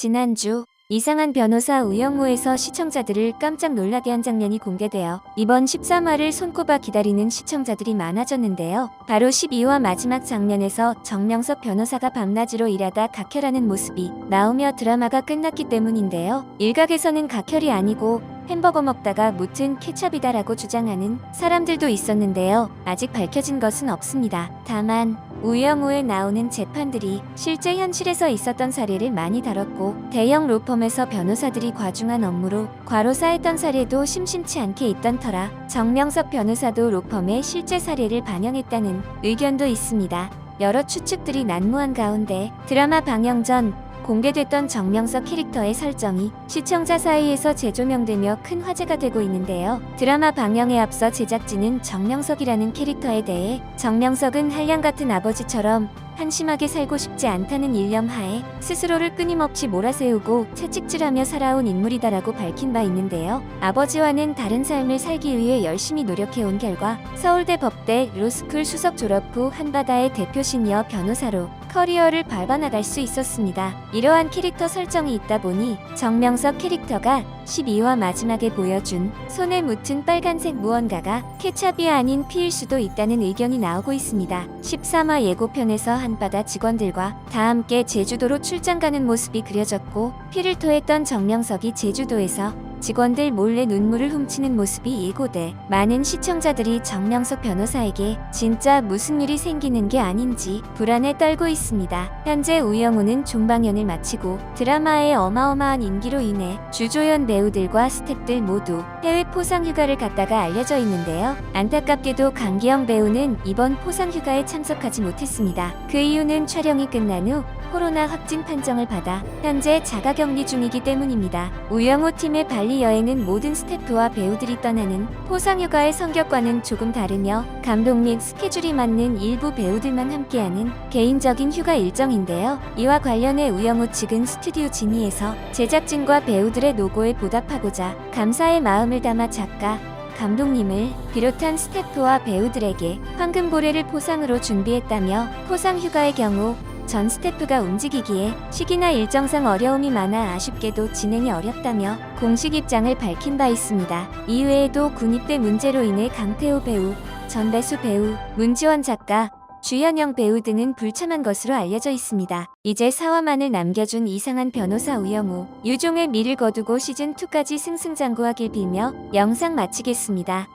지난주 이상한 변호사 우영우에서 시청자들을 깜짝 놀라게 한 장면이 공개되어 이번 13화를 손꼽아 기다리는 시청자들이 많아졌는데요. 바로 12화 마지막 장면에서 정명석 변호사가 밤낮으로 일하다 각혈하는 모습이 나오며 드라마가 끝났기 때문인데요. 일각에서는 각혈이 아니고 햄버거 먹다가 묻은 케찹이다라고 주장하는 사람들도 있었는데요. 아직 밝혀진 것은 없습니다. 다만 우영우에 나오는 재판들이 실제 현실에서 있었던 사례를 많이 다뤘고 대형 로펌에서 변호사들이 과중한 업무로 과로사했던 사례도 심심치 않게 있던 터라 정명석 변호사도 로펌의 실제 사례를 반영했다는 의견도 있습니다. 여러 추측들이 난무한 가운데 드라마 방영 전 공개됐던 정명석 캐릭터의 설정이 시청자 사이에서 재조명되며 큰 화제가 되고 있는데요. 드라마 방영에 앞서 제작진은 정명석이라는 캐릭터에 대해 정명석은 한량 같은 아버지처럼 한심하게 살고 싶지 않다는 일념 하에 스스로를 끊임없이 몰아세우고 채찍질하며 살아온 인물이다라고 밝힌 바 있는데요. 아버지와는 다른 삶을 살기 위해 열심히 노력해온 결과 서울대 법대 로스쿨 수석 졸업 후 한바다의 대표 시니어 변호사로 커리어를 밟아나갈 수 있었습니다. 이러한 캐릭터 설정이 있다 보니 정명석 캐릭터가 12화 마지막에 보여준 손에 묻힌 빨간색 무언가가 케찹이 아닌 피일 수도 있다는 의견이 나오고 있습니다. 13화 예고편에서 한바다 직원들과 다 함께 제주도로 출장 가는 모습이 그려졌고 피를 토했던 정명석이 제주도에서 직원들 몰래 눈물을 훔치는 모습이 예고돼 많은 시청자들이 정명석 변호사에게 진짜 무슨 일이 생기는 게 아닌지 불안에 떨고 있습니다. 현재 우영우는 종방연을 마치고 드라마의 어마어마한 인기로 인해 주조연 배우들과 스태프들 모두 해외 포상 휴가를 갔다가 알려져 있는데요. 안타깝게도 강기영 배우는 이번 포상 휴가에 참석하지 못했습니다. 그 이유는 촬영이 끝난 후 코로나 확진 판정을 받아 현재 자가격리 중이기 때문입니다. 우영우 팀의 발리 여행은 모든 스태프와 배우들이 떠나는 포상휴가의 성격과는 조금 다르며 감독 및 스케줄이 맞는 일부 배우들만 함께하는 개인적인 휴가 일정인데요. 이와 관련해 우영우 측은 스튜디오 지니에서 제작진과 배우들의 노고에 보답하고자 감사의 마음을 담아 작가, 감독님을 비롯한 스태프와 배우들에게 황금 고래를 포상으로 준비했다며 포상 휴가의 경우 전 스태프가 움직이기에 시기나 일정상 어려움이 많아 아쉽게도 진행이 어렵다며 공식 입장을 밝힌 바 있습니다. 이외에도 군입대 문제로 인해 강태호 배우, 전배수 배우, 문지원 작가, 주현영 배우 등은 불참한 것으로 알려져 있습니다. 이제 4화만을 남겨준 이상한 변호사 우영우, 유종의 미를 거두고 시즌2까지 승승장구하길 빌며 영상 마치겠습니다.